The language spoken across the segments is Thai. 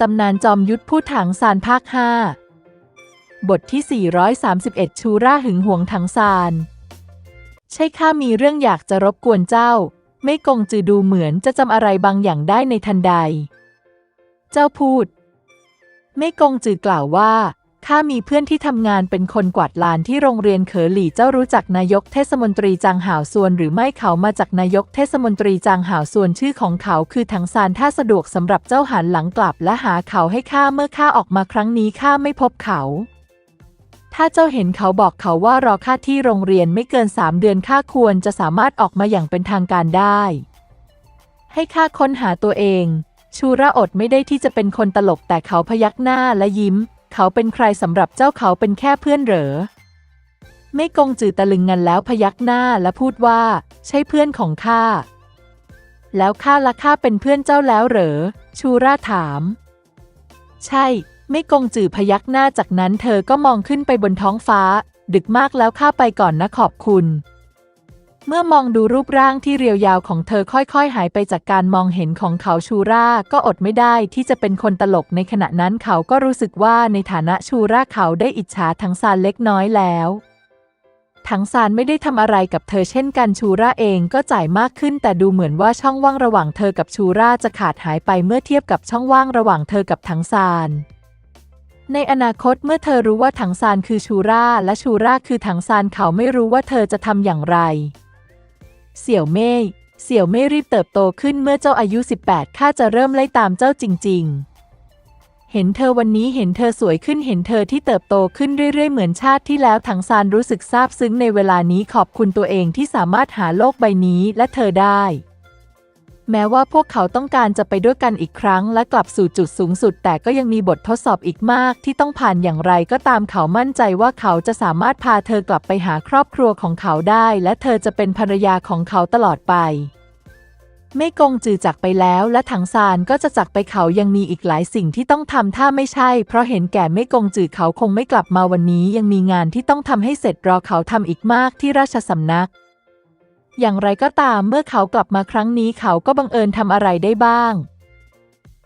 ตำนานจอมยุทธผู้ถังซานภาค 5 บทที่ 431 ชูร่าหึงหวงถังซาน ใช่ข้ามีเรื่องอยากจะรบกวนเจ้า ไม่กงจือดูเหมือนจะจำอะไรบางอย่างได้ในทันใด เจ้าพูด ไม่กงจือกล่าวว่า ข้ามีเพื่อนที่ทำงานเป็นคนกวาดลานที่โรงเรียนเขอหลี่เจ้ารู้จักนายกเทศมนตรีจางหาวซวนหรือไม่เขามาจากนายกเทศมนตรีจางหาวซวนชื่อของเขาคือถังซานถ้าสะดวกสำหรับเจ้าหันหลังกลับและหาเขาให้ข้าเมื่อข้าออกมาครั้งนี้ข้าไม่พบเขา ถ้าเจ้าเห็นเขาบอกเขาว่ารอข้าที่โรงเรียนไม่เกินสามเดือนข้าควรจะสามารถออกมาอย่างเป็นทางการได้ ให้ข้าค้นหาตัวเอง ชูระอดไม่ได้ที่จะเป็นคนตลกแต่เขาพยักหน้าและยิ้ม เขาเป็นใครสำหรับเจ้าเขาเป็นแค่เพื่อนเหรอ ไม่กงจือตะลึงงันแล้วพยักหน้าและพูดว่า ใช่เพื่อนของข้า แล้วข้าละข้าเป็นเพื่อนเจ้าแล้วเหรอ ชูราถาม ใช่ ไม่กงจือพยักหน้าจากนั้นเธอก็มองขึ้นไปบนท้องฟ้า ดึกมากแล้วข้าไปก่อนนะขอบคุณ เมื่อมองดูรูปร่างที่เรียวยาวของเธอค่อยๆ หายไปจากการมองเห็นของเขาชูราก็อดไม่ได้ที่จะเป็นคนตลกในขณะนั้นเขาก็รู้สึกว่าในฐานะชูราเขาได้อิจฉาทั้งซานเล็กน้อยแล้วทั้งซานไม่ได้ทำอะไรกับเธอเช่นกันชูราเองก็จ่ายมากขึ้น แต่ดูเหมือนว่าช่องว่างระหว่างเธอกับชูราจะขาดหายไปเมื่อเทียบกับช่องว่างระหว่างเธอกับทั้งซานในอนาคตเมื่อเธอรู้ว่าถังซานคือชูราและชูราคือถังซานเขาไม่รู้ว่าเธอจะทำอย่างไร เสี่ยวเม่ยเสี่ยวเม่ยรีบเติบโตขึ้นเมื่อเจ้าอายุ 18 ข้าจะเริ่มไล่ตามเจ้าจริง ๆ เห็นเธอวันนี้เห็นเธอสวยขึ้นเห็นเธอที่เติบโตขึ้นเรื่อยๆ เหมือนชาติที่แล้วถังซานรู้สึกซาบซึ้งในเวลานี้ขอบคุณตัวเองที่สามารถหาโลกใบนี้และเธอได้ แม้ว่าพวกเขาต้องการจะไปด้วยกันอีกครั้งและกลับสู่จุดสูงสุด แต่ก็ยังมีบททดสอบอีกมาก ที่ต้องผ่านอย่างไรก็ตามเขามั่นใจว่าเขาจะสามารถพาเธอกลับไปหาครอบครัวของเขาได้ และเธอจะเป็นภรรยาของเขาตลอดไป ไม่กงจือจากไปแล้วและถังซานก็จะจากไปเขายังมีอีกหลายสิ่งที่ต้องทำถ้าไม่ใช่ เพราะเห็นแก่ไม่กงจือเขาคงไม่กลับมาวันนี้ ยังมีงานที่ต้องทำให้เสร็จรอเขาทำอีกมากที่ราชสำนัก อย่างไรก็ตามเมื่อเขากลับมาครั้งนี้เขาก็บังเอิญทำอะไรได้บ้าง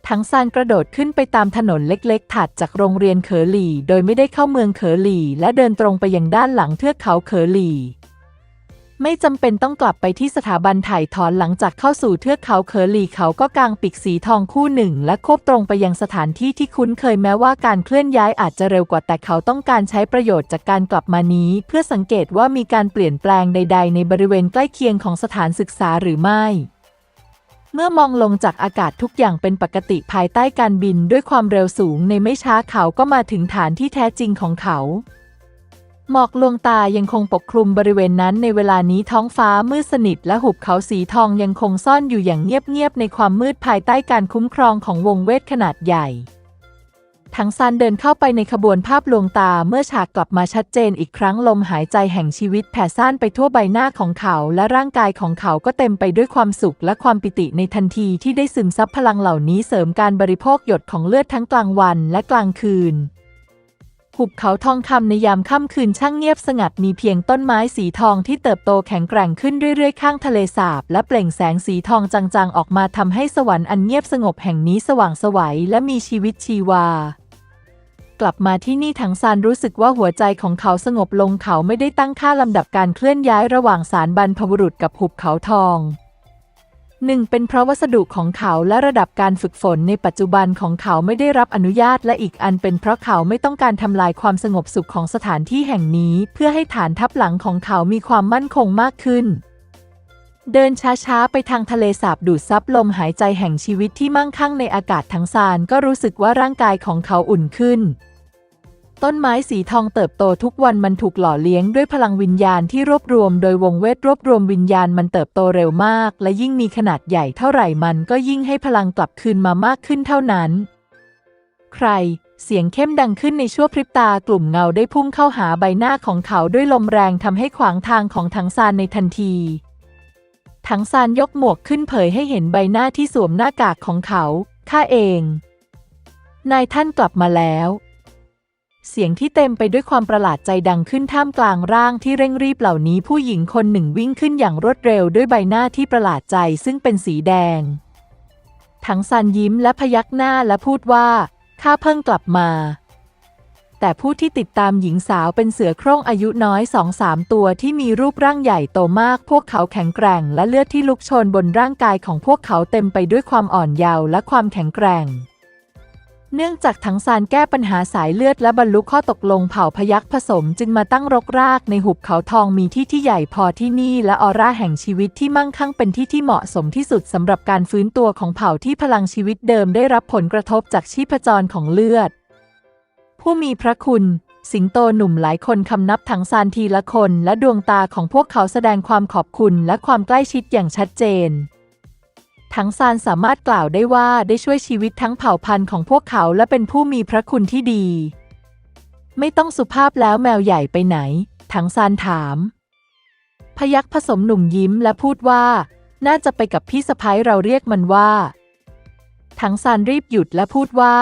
ทั้งซานกระโดดขึ้นไปตามถนนเล็กๆ ถัดจากโรงเรียนเขอหลี่ โดยไม่ได้เข้าเมืองเขอหลี่ และเดินตรงไปยังด้านหลังเทือกเขาเขอหลี่ ไม่จำเป็นต้องกลับไปที่สถาบันถ่ายถอนหลังจากเข้าสู่เทือกเขาเขอหลี่เขาก็กางปีกสีทองคู่หนึ่ง และควบตรงไปยังสถานที่ที่คุ้นเคยแม้ว่าการเคลื่อนย้ายอาจจะเร็วกว่าแต่เขาต้องการใช้ประโยชน์จากการกลับมานี้ เพื่อสังเกตว่ามีการเปลี่ยนแปลงใด ๆ ในบริเวณใกล้เคียงของสถานศึกษาหรือไม่เมื่อมองลงจากอากาศทุกอย่างเป็นปกติภายใต้การบินด้วยความเร็วสูงในไม่ช้าเขาก็มาถึงฐานที่แท้จริงของเขา หมอกลวงตายังคงปกคลุมบริเวณนั้นในเวลานี้ท้องฟ้ามืดสนิทและหุบเขาสีทองยังคงซ่อนอยู่อย่างเงียบๆในความมืดภายใต้การคุ้มครองของวงเวทขนาดใหญ่ ทั้งซันเดินเข้าไปในขบวนภาพลวงตาเมื่อฉากกลับมาชัดเจนอีกครั้งลมหายใจแห่งชีวิตแผ่ซ่านไปทั่วใบหน้าของเขาและร่างกายของเขาก็เต็มไปด้วยความสุขและความปิติในทันทีที่ได้ซึมซับพลังเหล่านี้เสริมการบริโภคหยดของเลือดทั้งกลางวันและกลางคืน หุบเขาทองคำในยามค่ำคืนช่างเงียบสงัดมีเพียงต้นไม้สีทองที่เติบโตแข็งแกร่งขึ้นเรื่อยๆ ข้างทะเลสาบ และเปล่งแสงสีทองจางๆ ออกมาทำให้สวรรค์อันเงียบสงบแห่งนี้สว่างไสวัยและมีชีวิตชีวา กลับมาที่นี่ถังซานรู้สึกว่าหัวใจของเขาสงบลงเขาไม่ได้ตั้งค่าลำดับการเคลื่อนย้ายระหว่างสารบรรพบุรุษกับหุบเขาทอง หนึ่งเป็นเพราะวัสดุของเขาและระดับการฝึกฝนในปัจจุบันของเขาไม่ได้รับอนุญาตและอีกอันเป็นเพราะเขาไม่ต้องการทำลายความสงบสุขของสถานที่แห่งนี้ เพื่อให้ฐานทัพหลังของเขามีความมั่นคงมากขึ้น เดินช้าๆ ไปทางทะเลสาบดูดซับลมหายใจแห่งชีวิตที่มั่งคั่งในอากาศทั้งซานก็รู้สึกว่าร่างกายของเขาอุ่นขึ้น ต้นไม้สีทองเติบโตทุกวันมันถูกหล่อเลี้ยงด้วยพลังวิญญาณที่รวบรวมโดยวงเวทรวบรวมวิญญาณมันเติบโตเร็วมาก และยิ่งมีขนาดใหญ่เท่าไหร่มันก็ยิ่งให้พลังกลับคืนมามากขึ้นเท่านั้น ใคร เสียงเข้มดังขึ้นในชั่วพริบตากลุ่มเงาได้พุ่งเข้าหาใบหน้าของเขาด้วยลมแรงทำให้ขวางทางของถังซานในทันทีถังซานยกหมวกขึ้นเผยให้เห็นใบหน้าที่สวมหน้ากากของเขาข้าเอง นายท่านกลับมาแล้ว เสียงที่เต็มไปด้วยความประหลาดใจดังขึ้นท่ามกลางร่างที่เร่งรีบเหล่านี้ผู้หญิงคนหนึ่งวิ่งขึ้นอย่างรวดเร็วด้วยใบหน้าที่ประหลาดใจซึ่งเป็นสีแดงถังซานยิ้มและพยักหน้าและพูดว่าข้าเพิ่งกลับมา แต่ผู้ที่ติดตามหญิงสาวเป็นเสือโคร่งอายุน้อยสองสามตัวที่มีรูปร่างใหญ่โตมาก พวกเขาแข็งแกร่งและเลือดที่ลุกโชนบนร่างกายของพวกเขาเต็มไปด้วยความอ่อนเยาว์และความแข็งแกร่ง เนื่องจากถังซานแก้ปัญหาสายเลือดและบรรลุข้อตกลงเผ่าพยัคฆ์ผสม จึงมาตั้งรกรากในหุบเขาทองมีที่ที่ใหญ่พอที่นี่ และออร่าแห่งชีวิตที่มั่งคั่งเป็นที่ที่เหมาะสมที่สุดสำหรับการฟื้นตัวของเผ่าที่พลังชีวิตเดิมได้รับผลกระทบจากชีพจรของเลือด ผู้มีพระคุณสิงโตหนุ่มหลายคนคำนับถังซานทีละคน และดวงตาของพวกเขาแสดงความขอบคุณและความใกล้ชิดอย่างชัดเจน ถังซานสามารถกล่าวได้ว่าได้ช่วยชีวิตทั้งเผ่าพันธุ์ของพวกเขาและเป็นผู้มีพระคุณที่ดี ไม่ต้องสุภาพแล้วแมวใหญ่ไปไหนถังซานถาม พยักผสมหนุ่มยิ้มและพูดว่า น่าจะไปกับพี่สะพ้ยเราเรียกมันว่าถังซานรีบหยุดและพูดว่า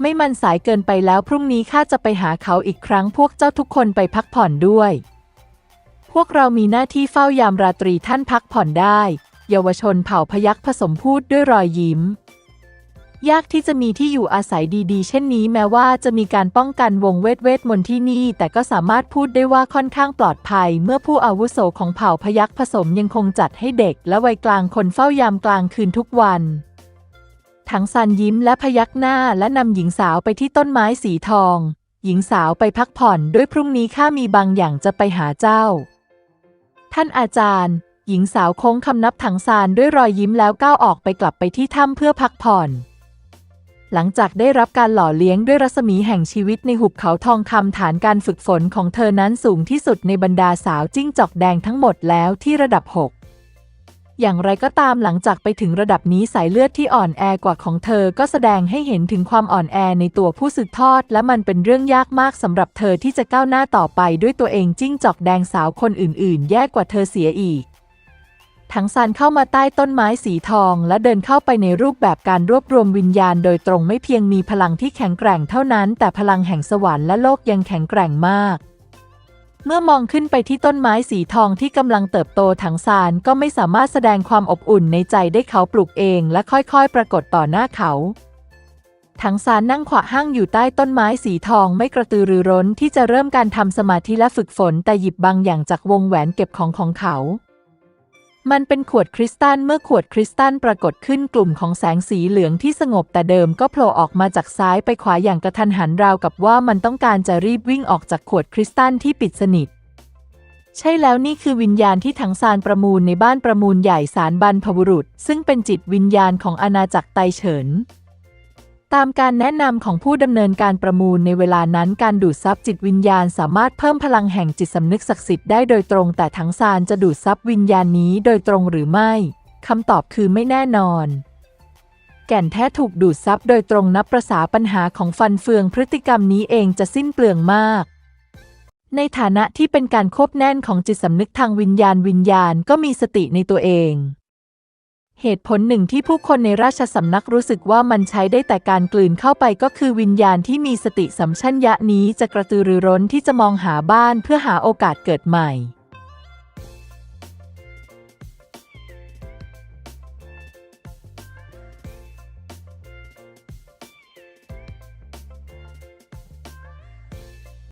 ไม่มันสายเกินไปแล้วพรุ่งนี้ข้าจะไปหาเขาอีกครั้งพวกเจ้าทุกคนไปพักผ่อนด้วย พวกเรามีหน้าที่เฝ้ายามราตรีท่านพักผ่อนได้ เยาวชนเผ่าพยัคฆ์ผสมพูดด้วยรอยยิ้ม ยากที่จะมีที่อยู่อาศัยดีๆ เช่นนี้แม้ว่าจะมีการป้องกันวงเวทเวทมนต์ที่นี่ แต่ก็สามารถพูดได้ว่าค่อนข้างปลอดภัย เมื่อผู้อาวุโสของเผ่าพยัคฆ์ผสมยังคงจัดให้เด็ก และวัยกลางคนเฝ้ายามกลางคืนทุกวันถังซันยิ้มและพยักหน้าและนำหญิงสาวไปที่ต้นไม้สีทอง หญิงสาวไปพักผ่อนด้วยพรุ่งนี้ข้ามีบางอย่างจะไปหาเจ้า ท่านอาจารย์ หญิงสาวโค้งคำนับถังซานด้วยรอยยิ้มแล้วก้าวออกไปกลับไปที่ถ้ำเพื่อพักผ่อน หลังจากได้รับการหล่อเลี้ยงด้วยรัศมีแห่งชีวิตในหุบเขาทองคำฐานการฝึกฝนของเธอนั้นสูงที่สุดในบรรดาสาวจิ้งจอกแดงทั้งหมดแล้วที่ระดับ 6อย่างไรก็ตามหลังจากไปถึงระดับนี้สายเลือดที่อ่อนแอกว่าของเธอก็แสดงให้เห็นถึงความอ่อนแอในตัวผู้สืบทอด และมันเป็นเรื่องยากมากสำหรับเธอที่จะก้าวหน้าต่อไปด้วยตัวเองจิ้งจอกแดงสาวคนอื่นๆ แย่กว่าเธอเสียอีก ถังซานเข้ามาใต้ต้นไม้สีทอง และเดินเข้าไปในรูปแบบการรวบรวมวิญญาณ โดยตรงไม่เพียงมีพลังที่แข็งแกร่งเท่านั้น แต่พลังแห่งสวรรค์และโลกยังแข็งแกร่งมาก เมื่อมองขึ้นไปที่ต้นไม้สีทองที่กำลังเติบโตถังซานก็ไม่สามารถแสดงความอบอุ่นในใจได้เขาปลูกเอง และค่อยๆ ปรากฏต่อหน้าเขาถังซานนั่งขวาห้างอยู่ใต้ต้นไม้สีทองไม่กระตือรือร้นที่จะเริ่มการทำสมาธิและฝึกฝนแต่หยิบบางอย่างจากวงแหวนเก็บของของเขา มันเป็นขวดคริสตัลเมื่อขวดคริสตัลปรากฏขึ้นกลุ่มของแสงสีเหลืองที่สงบแต่เดิมก็โผล่ออกมาจากซ้ายไปขวาอย่างกระทันหันราวกับว่ามันต้องการจะรีบวิ่งออกจากขวดคริสตัลที่ปิดสนิท ใช่แล้วนี่คือวิญญาณที่ถังซานประมูลในบ้านประมูลใหญ่สารบรรพบุรุษ ซึ่งเป็นจิตวิญญาณของอาณาจักรไตเฉิน ตามการแนะนำของผู้ดำเนินการประมูลในเวลานั้นการดูดซับจิตวิญญาณสามารถเพิ่มพลังแห่งจิตสำนึกศักดิ์สิทธิ์ได้โดยตรงแต่ถังซานจะดูดซับวิญญาณนี้โดยตรงหรือไม่คำตอบคือไม่แน่นอน แก่นแท้ถูกดูดซับโดยตรงนับประษาปัญหาของฟันเฟืองพฤติกรรมนี้เองจะสิ้นเปลืองมาก ในฐานะที่เป็นการควบแน่นของจิตสำนึกทางวิญญาณวิญญาณก็มีสติในตัวเอง เหตุผลหนึ่งที่ผู้คนในราชสำนักรู้สึกว่ามันใช้ได้แต่การกลืนเข้าไปก็คือวิญญาณที่มีสติสัมชัญญะนี้จะกระตือรือร้นที่จะมองหาบ้านเพื่อหาโอกาสเกิดใหม่